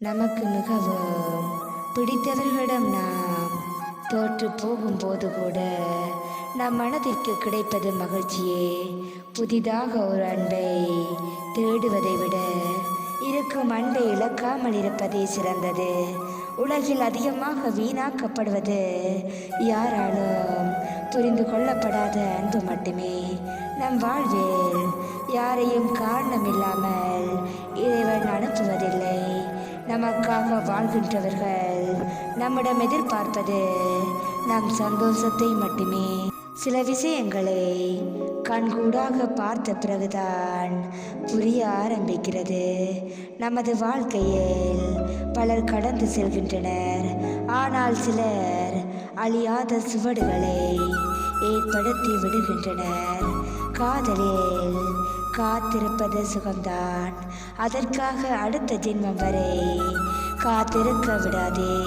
நமக்கு மிகவும் பிடித்தவர்களிடம் நாம் தோற்று போகும்போது கூட நம் மனதிற்கு கிடைப்பது மகிழ்ச்சியே. புதிதாக ஒரு அன்பை தேடுவதை விட இருக்கும் அன்பை இழக்காமல் இருப்பதே சிறந்தது. உலகில் அதிகமாக வீணாக்கப்படுவது யாராலும் புரிந்து கொள்ளப்படாத அன்பு மட்டுமே. நம் வாழ்வில் யாரையும் காரணமில்லாமல் நமக்காக வாழ்கின்றவர்கள். நம்மிடம் எதிர்பார்ப்பது நம் சந்தோஷத்தை மட்டுமே. சில விஷயங்களை கண்கூடாக பார்த்த பிறகுதான் புரிய ஆரம்பிக்கிறது. நமது வாழ்க்கையில் பலர் கடந்து செல்கின்றனர். ஆனால் சிலர் அழியாத சுவடுகளை ஏற்படுத்தி விடுகின்றனர். காதலில் காத்திருப்பது சுகம்தான். அதற்காக அடுத்த ஜென்மம் வரை காத்திருக்க விடாதே.